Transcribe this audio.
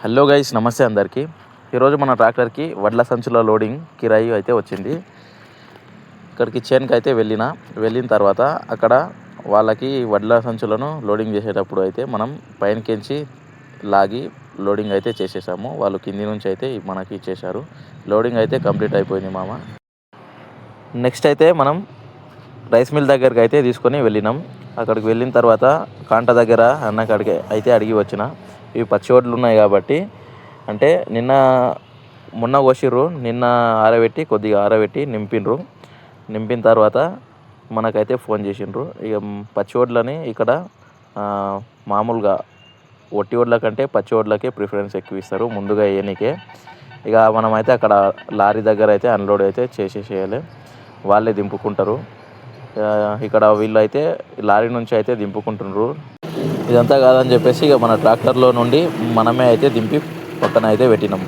Hello guys నమస్తే అందరికీ. ఈరోజు మన ట్రాక్టర్కి వడ్ల సంచుల లోడింగ్ కిరాయి అయితే వచ్చింది. ఇక్కడికి చేనుకి అయితే వెళ్ళిన వెళ్ళిన తర్వాత అక్కడ వాళ్ళకి వడ్ల సంచులను లోడింగ్ చేసేటప్పుడు అయితే మనం పైనకించి లాగి లోడింగ్ అయితే చేసేసాము. వాళ్ళు కింది నుంచి అయితే మనకి ఇచ్చేశారు. లోడింగ్ అయితే కంప్లీట్ అయిపోయింది మామ. నెక్స్ట్ అయితే మనం రైస్ మిల్ దగ్గరికి అయితే తీసుకొని వెళ్ళినాం. అక్కడికి వెళ్ళిన తర్వాత కాంట దగ్గర అన్నకాడికి అయితే అడిగి వచ్చిన. ఇవి పచ్చి వడ్లు ఉన్నాయి కాబట్టి అంటే నిన్న మొన్న కోసిర్రు నిన్న ఆరబెట్టి కొద్దిగా ఆరబెట్టి నింపిండ్రు నింపిన తర్వాత మనకైతే ఫోన్ చేసిండ్రు. ఇక పచ్చి వడ్లని ఇక్కడ మామూలుగా ఒట్టి వడ్ల కంటే పచ్చి వడ్లకే ప్రిఫరెన్స్ ఎక్కువ ఇస్తారు ముందుగా వేయనికే ఇక మనమైతే అక్కడ లారీ దగ్గర అయితే అన్లోడ్ అయితే చేసేసేయాలి. వాళ్ళే దింపుకుంటారు. ఇక్కడ వీళ్ళు అయితే లారీ నుంచి అయితే దింపుకుంటున్నారు ఇదంతా కాదని చెప్పేసి ఇక మన ట్రాక్టర్లో నుండి మనమే అయితే దింపి పక్కన అయితే పెట్టినాం.